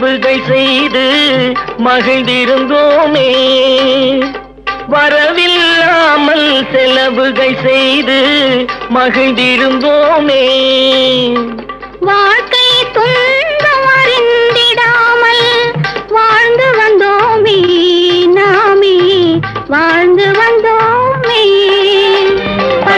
செலவுகள் செய்து மகிழ்ந்திருந்தோமே. வரவில்லாமல் செலவுகள் செய்து மகிழ்ந்திருந்தோமே.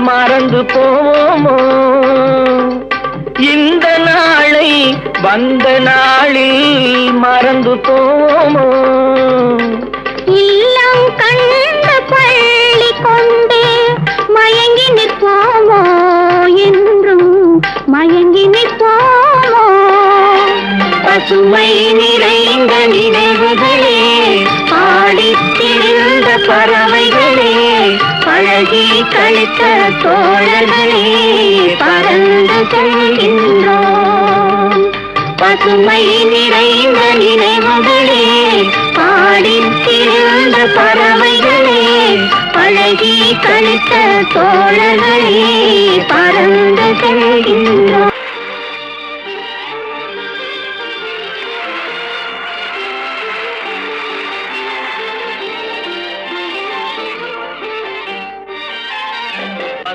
மறந்து போவோமோ? இந்த நாளை வந்த நாளில் மறந்து போவோமோ? இல்லம் கண்ட பள்ளி கொண்டே மயங்கி நிற்போமோ? என்றும் மயங்கி நிற்போமோ? பசுமை நிறைந்த நினைவுகளே பாடித்திருந்த பறவை பழகி கழித்த தோழர்களே பறந்து செல்கின்றோம். பசுமை நிறைந்த நினைவுகளே பாடி பாடித்திருந்த பறவைகளே பழகி கழித்த தோழர்களே பறந்து செல்கின்றோம்.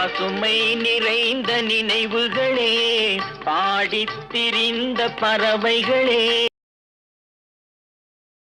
பசுமை நிறைந்த நினைவுகளே பாடித்திரிந்த பறவைகளே.